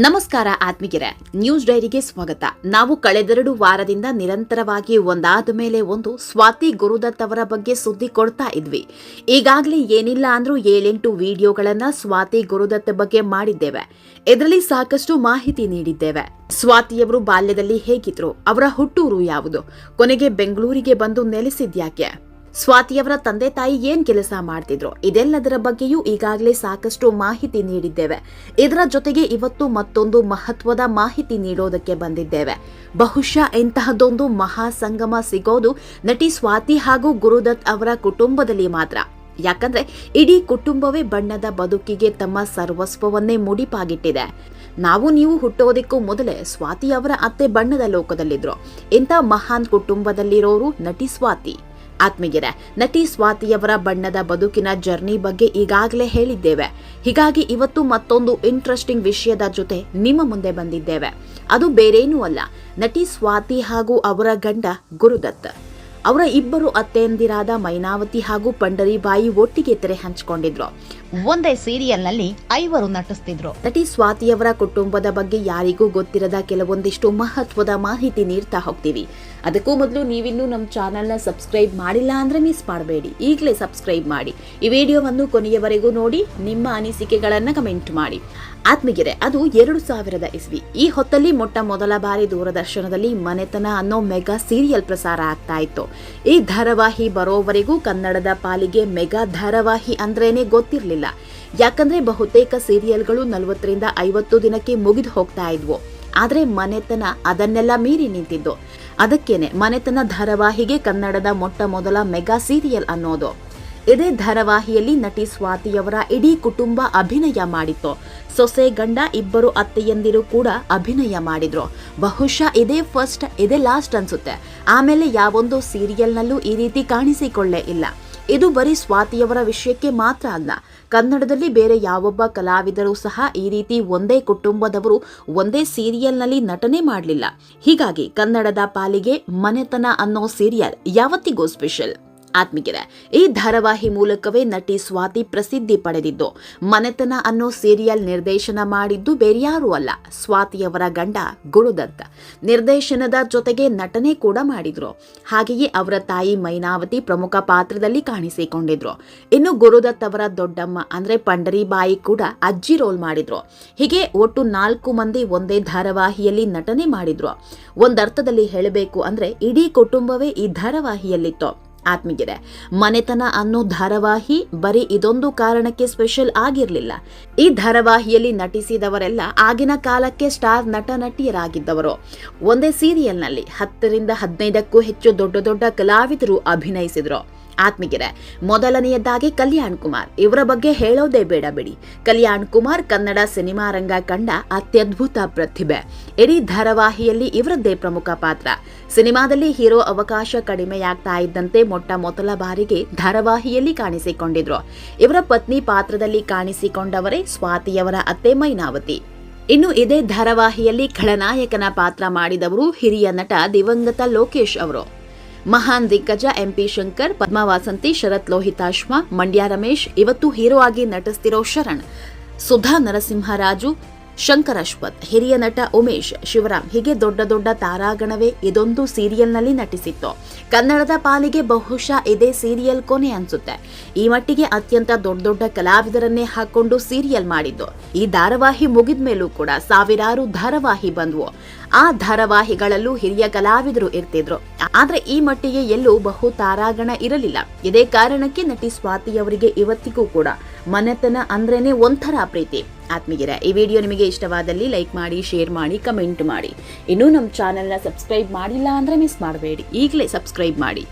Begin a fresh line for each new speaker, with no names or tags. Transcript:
ನಮಸ್ಕಾರ ಆತ್ಮಿಗಿರೆ ನ್ಯೂಸ್ ಡೈರಿಗೆ ಸ್ವಾಗತ. ನಾವು ಕಳೆದೆರಡು ವಾರದಿಂದ ನಿರಂತರವಾಗಿ ಒಂದಾದ ಮೇಲೆ ಒಂದು ಸ್ವಾತಿ ಗುರುದತ್ ಅವರ ಬಗ್ಗೆ ಸುದ್ದಿ ಕೊಡ್ತಾ ಇದ್ವಿ. ಈಗಾಗಲೇ ಏನಿಲ್ಲ ಅಂದ್ರೂ ಏಳೆಂಟು ವಿಡಿಯೋಗಳನ್ನ ಸ್ವಾತಿ ಗುರುದತ್ ಬಗ್ಗೆ ಮಾಡಿದ್ದೇವೆ. ಇದರಲ್ಲಿ ಸಾಕಷ್ಟು ಮಾಹಿತಿ ನೀಡಿದ್ದೇವೆ. ಸ್ವಾತಿಯವರು ಬಾಲ್ಯದಲ್ಲಿ ಹೇಗಿದ್ರು, ಅವರ ಹುಟ್ಟೂರು ಯಾವುದು, ಕೊನೆಗೆ ಬೆಂಗಳೂರಿಗೆ ಬಂದು ನೆಲೆಸಿದ್ಯಾಕೆ? ಸ್ವಾತಿಯವರ ತಂದೆ ತಾಯಿ ಏನ್ ಕೆಲಸ ಮಾಡ್ತಿದ್ರು? ಇದೆಲ್ಲದರ ಬಗ್ಗೆಯೂ ಈಗಾಗಲೇ ಸಾಕಷ್ಟು ಮಾಹಿತಿ ನೀಡಿದ್ದೇವೆ. ಇದರ ಜೊತೆಗೆ ಇವತ್ತು ಮತ್ತೊಂದು ಮಹತ್ವದ ಮಾಹಿತಿ ನೀಡೋದಕ್ಕೆ ಬಂದಿದ್ದೇವೆ. ಬಹುಶಃ ಇಂತಹದೊಂದು ಮಹಾ ಸಂಗಮ ಸಿಗೋದು ನಟಿ ಸ್ವಾತಿ ಹಾಗೂ ಗುರುದತ್ ಅವರ ಕುಟುಂಬದಲ್ಲಿ ಮಾತ್ರ. ಯಾಕಂದ್ರೆ ಇಡೀ ಕುಟುಂಬವೇ ಬಣ್ಣದ ಬದುಕಿಗೆ ತಮ್ಮ ಸರ್ವಸ್ವವನ್ನೇ ಮುಡಿಪಾಗಿಟ್ಟಿದೆ. ನಾವು ನೀವು ಹುಟ್ಟೋದಕ್ಕೂ ಮೊದಲೇ ಸ್ವಾತಿ ಅವರ ಅತ್ತೆ ಬಣ್ಣದ ಲೋಕದಲ್ಲಿದ್ರು. ಇಂಥ ಮಹಾನ್ ಕುಟುಂಬದಲ್ಲಿರೋರು ನಟಿ ಸ್ವಾತಿ. ಆತ್ಮೀಗೆರೆ ನಟಿ ಸ್ವಾತಿಯವರ ಬಣ್ಣದ ಬದುಕಿನ ಜರ್ನಿ ಬಗ್ಗೆ ಈಗಾಗಲೇ ಹೇಳಿದ್ದೇವೆ. ಹೀಗಾಗಿ ಇವತ್ತು ಮತ್ತೊಂದು ಇಂಟ್ರೆಸ್ಟಿಂಗ್ ವಿಷಯದ ಜೊತೆ ನಿಮ್ಮ ಮುಂದೆ ಬಂದಿದ್ದೇವೆ. ಅದು ಬೇರೇನೂ ಅಲ್ಲ. ನಟಿ ಸ್ವಾತಿ ಹಾಗೂ ಅವರ ಗಂಡ ಗುರುದತ್. ಅವರ ಇಬ್ಬರು ಅತ್ತೆಯಂದಿರಾದ ಮೈನಾವತಿ ಹಾಗೂ ಪಂಡರಿಬಾಯಿ ಒಟ್ಟಿಗೆ ತೆರೆ ಹಂಚಿಕೊಂಡಿದ್ರು.
ಒಂದೇ ಸೀರಿಯಲ್ನಲ್ಲಿ ಐವರು ನಟಿಸ್ತಿದ್ರು.
ನಟಿ ಸ್ವಾತಿಯವರ ಕುಟುಂಬದ ಬಗ್ಗೆ ಯಾರಿಗೂ ಗೊತ್ತಿರದ ಕೆಲವೊಂದಿಷ್ಟು ಮಹತ್ವದ ಮಾಹಿತಿ ನೀಡ್ತಾ ಹೋಗ್ತೀವಿ. ಅದಕ್ಕೂ ಮೊದಲು ನೀವಿನ್ನೂ ನಮ್ಮ ಚಾನೆಲ್ನ ಸಬ್ಸ್ಕ್ರೈಬ್ ಮಾಡಿಲ್ಲ ಅಂದ್ರೆ ಮಿಸ್ ಮಾಡಬೇಡಿ. ಈಗಲೇ ಸಬ್ಸ್ಕ್ರೈಬ್ ಮಾಡಿ. ಈ ವಿಡಿಯೋವನ್ನು ಕೊನೆಯವರೆಗೂ ನೋಡಿ ನಿಮ್ಮ ಅನಿಸಿಕೆಗಳನ್ನ ಕಮೆಂಟ್ ಮಾಡಿ. ಆತ್ಮಗಿರೆ ಅದು ಎರಡು ಸಾವಿರದ ಇಸ್ವಿ. ಈ ಹೊತ್ತಲ್ಲಿ ಮೊಟ್ಟ ಮೊದಲ ಬಾರಿ ದೂರದರ್ಶನದಲ್ಲಿ ಮನೆತನ ಅನ್ನೋ ಮೆಗಾ ಸೀರಿಯಲ್ ಪ್ರಸಾರ ಆಗ್ತಾ ಇತ್ತು. ಈ ಧಾರಾವಾಹಿ ಬರೋವರೆಗೂ ಕನ್ನಡದ ಪಾಲಿಗೆ ಮೆಗಾ ಧಾರಾವಾಹಿ ಅಂದ್ರೇನೆ ಗೊತ್ತಿರಲಿಲ್ಲ. ಯಾಕಂದ್ರೆ ಬಹುತೇಕ ಸೀರಿಯಲ್ಗಳು ನಲವತ್ತರಿಂದ ಐವತ್ತು ದಿನಕ್ಕೆ ಮುಗಿದು ಹೋಗ್ತಾ ಇದ್ವು. ಆದ್ರೆ ಮನೆತನ ಅದನ್ನೆಲ್ಲ ಮೀರಿ ನಿಂತಿದ್ದು. ಅದಕ್ಕೇನೆ ಮನೆತನ ಧಾರಾವಾಹಿಗೆ ಕನ್ನಡದ ಮೊಟ್ಟ ಮೊದಲ ಮೆಗಾ ಸೀರಿಯಲ್ ಅನ್ನೋದು. ಇದೇ ಧಾರಾವಾಹಿಯಲ್ಲಿ ನಟಿ ಸ್ವಾತಿಯವರ ಇಡೀ ಕುಟುಂಬ ಅಭಿನಯ ಮಾಡಿತ್ತು. ಸೊಸೆ ಗಂಡ ಇಬ್ಬರು ಅತ್ತೆಯಂದಿರು ಕೂಡ ಅಭಿನಯ ಮಾಡಿದ್ರು. ಬಹುಶಃ ಇದೇ ಫಸ್ಟ್, ಇದೇ ಲಾಸ್ಟ್ ಅನ್ಸುತ್ತೆ. ಆಮೇಲೆ ಯಾವೊಂದು ಸೀರಿಯಲ್ನಲ್ಲೂ ಈ ರೀತಿ ಕಾಣಿಸಿಕೊಳ್ಳೇ ಇಲ್ಲ. ಇದು ಬರೀ ಸ್ವಾತಿಯವರ ವಿಷಯಕ್ಕೆ ಮಾತ್ರ ಅಲ್ಲ. ಕನ್ನಡದಲ್ಲಿ ಬೇರೆ ಯಾವೊಬ್ಬ ಕಲಾವಿದರು ಸಹ ಈ ರೀತಿ ಒಂದೇ ಕುಟುಂಬದವರು ಒಂದೇ ಸೀರಿಯಲ್ನಲ್ಲಿ ನಟನೆ ಮಾಡಲಿಲ್ಲ. ಹೀಗಾಗಿ ಕನ್ನಡದ ಪಾಲಿಗೆ ಮನೆತನ ಅನ್ನೋ ಸೀರಿಯಲ್ ಯಾವತ್ತಿಗೂ ಸ್ಪೆಷಲ್. ಆತ್ಮಿಗೆರೆ ಈ ಧಾರಾವಾಹಿ ಮೂಲಕವೇ ನಟಿ ಸ್ವಾತಿ ಪ್ರಸಿದ್ಧಿ ಪಡೆದಿದ್ದು. ಮನೆತನ ಅನ್ನೋ ಸೀರಿಯಲ್ ನಿರ್ದೇಶನ ಮಾಡಿದ್ದು ಬೇರ್ಯಾರೂ ಅಲ್ಲ, ಸ್ವಾತಿಯವರ ಗಂಡ ಗುರುದತ್ತ. ನಿರ್ದೇಶನದ ಜೊತೆಗೆ ನಟನೆ ಕೂಡ ಮಾಡಿದ್ರು. ಹಾಗೆಯೇ ಅವರ ತಾಯಿ ಮೈನಾವತಿ ಪ್ರಮುಖ ಪಾತ್ರದಲ್ಲಿ ಕಾಣಿಸಿಕೊಂಡಿದ್ರು. ಇನ್ನು ಗುರುದತ್ ಅವರ ದೊಡ್ಡಮ್ಮ ಅಂದ್ರೆ ಪಂಡರಿಬಾಯಿ ಕೂಡ ಅಜ್ಜಿ ರೋಲ್ ಮಾಡಿದ್ರು. ಹೀಗೆ ಒಟ್ಟು ನಾಲ್ಕು ಮಂದಿ ಒಂದೇ ಧಾರಾವಾಹಿಯಲ್ಲಿ ನಟನೆ ಮಾಡಿದ್ರು. ಒಂದರ್ಥದಲ್ಲಿ ಹೇಳಬೇಕು ಅಂದ್ರೆ ಇಡೀ ಕುಟುಂಬವೇ ಈ ಧಾರಾವಾಹಿಯಲ್ಲಿತ್ತು. ಆತ್ಮೀಯರೇ, ಮನೆತನ ಅನ್ನೋ ಧಾರಾವಾಹಿ ಬರೀ ಇದೊಂದು ಕಾರಣಕ್ಕೆ ಸ್ಪೆಷಲ್ ಆಗಿರಲಿಲ್ಲ. ಈ ಧಾರಾವಾಹಿಯಲ್ಲಿ ನಟಿಸಿದವರೆಲ್ಲ ಆಗಿನ ಕಾಲಕ್ಕೆ ಸ್ಟಾರ್ ನಟ ನಟಿಯರಾಗಿದ್ದವರು ಒಂದೇ ಸೀರಿಯಲ್ನಲ್ಲಿ ಹತ್ತರಿಂದ ಹದಿನೈದಕ್ಕೂ ಹೆಚ್ಚು ದೊಡ್ಡ ದೊಡ್ಡ ಕಲಾವಿದರು ಅಭಿನಯಿಸಿದ್ರು. ಆತ್ಮೀಗೆರೆ ಮೊದಲನೆಯದಾಗಿ ಕಲ್ಯಾಣ್ ಕುಮಾರ್. ಇವರ ಬಗ್ಗೆ ಹೇಳೋದೇ ಬೇಡ ಬಿಡಿ. ಕಲ್ಯಾಣ್ ಕುಮಾರ್ ಕನ್ನಡ ಸಿನಿಮಾ ರಂಗ ಕಂಡ ಅತ್ಯದ್ಭುತ ಪ್ರತಿಭೆ. ಇಡೀ ಧಾರಾವಾಹಿಯಲ್ಲಿ ಇವರದ್ದೇ ಪ್ರಮುಖ ಪಾತ್ರ. ಸಿನಿಮಾದಲ್ಲಿ ಹೀರೋ ಅವಕಾಶ ಕಡಿಮೆಯಾಗ್ತಾ ಇದ್ದಂತೆ ಮೊಟ್ಟ ಮೊದಲ ಬಾರಿಗೆ ಧಾರಾವಾಹಿಯಲ್ಲಿ ಕಾಣಿಸಿಕೊಂಡಿದ್ರು. ಇವರ ಪತ್ನಿ ಪಾತ್ರದಲ್ಲಿ ಕಾಣಿಸಿಕೊಂಡವರೇ ಸ್ವಾತಿಯವರ ಅತ್ತೆ ಮೈನಾವತಿ. ಇನ್ನು ಇದೇ ಧಾರಾವಾಹಿಯಲ್ಲಿ ಖಳನಾಯಕನ ಪಾತ್ರ ಮಾಡಿದವರು ಹಿರಿಯ ನಟ ದಿವಂಗತ ಲೋಕೇಶ್ ಅವರು. ಮಹಾನ್ ದಿಗ್ಗಜ ಎಂಪಿ ಶಂಕರ್, ಪದ್ಮವಾಸಂತಿ ಶರತ್ ಲೋಹಿತಾಶ್ವ, ಮಂಡ್ಯ ರಮೇಶ್, ಇವತ್ತು ಹೀರೋ ಆಗಿ ನಟಿಸ್ತಿರೋ ಶರಣ್, ಸುಧಾ ನರಸಿಂಹರಾಜು, ಶಂಕರ್ ಅಶ್ವಥ್, ಹಿರಿಯ ನಟ ಉಮೇಶ್, ಶಿವರಾಮ್, ಹೀಗೆ ದೊಡ್ಡ ದೊಡ್ಡ ತಾರಾಗಣವೇ ಇದೊಂದು ಸೀರಿಯಲ್ನಲ್ಲಿ ನಟಿಸಿತ್ತು. ಕನ್ನಡದ ಪಾಲಿಗೆ ಬಹುಶಃ ಇದೇ ಸೀರಿಯಲ್ ಕೊನೆ ಅನ್ಸುತ್ತೆ. ಈ ಮಟ್ಟಿಗೆ ಅತ್ಯಂತ ದೊಡ್ಡ ದೊಡ್ಡ ಕಲಾವಿದರನ್ನೇ ಹಾಕೊಂಡು ಸೀರಿಯಲ್ ಮಾಡಿದ್ದು. ಈ ಧಾರಾವಾಹಿ ಮುಗಿದ ಮೇಲೂ ಕೂಡ ಸಾವಿರಾರು ಧಾರಾವಾಹಿ ಬಂದ್ವು. ಆ ಧಾರಾವಾಹಿಗಳಲ್ಲೂ ಹಿರಿಯ ಕಲಾವಿದರು ಇರ್ತಿದ್ರು. ಆದ್ರೆ ಈ ಮಟ್ಟಿಗೆ ಎಲ್ಲೂ ಬಹು ತಾರಾಗಣ ಇರಲಿಲ್ಲ. ಇದೇ ಕಾರಣಕ್ಕೆ ನಟಿ ಸ್ವಾತಿಯವರಿಗೆ ಇವತ್ತಿಗೂ ಕೂಡ ಮನೆತನ ಅಂದ್ರೇನೆ ಒಂಥರ ಪ್ರೀತಿ. ಆತ್ಮೀಯರೇ, ಈ ವಿಡಿಯೋ ನಿಮಗೆ ಇಷ್ಟವಾದಲ್ಲಿ ಲೈಕ್ ಮಾಡಿ, ಶೇರ್ ಮಾಡಿ, ಕಮೆಂಟ್ ಮಾಡಿ. ಇನ್ನೂ ನಮ್ಮ ಚಾನೆಲ್ನ ಸಬ್ಸ್ಕ್ರೈಬ್ ಮಾಡಿಲ್ಲ ಅಂದ್ರೆ ಮಿಸ್ ಮಾಡಬೇಡಿ. ಈಗಲೇ ಸಬ್ಸ್ಕ್ರೈಬ್ ಮಾಡಿ.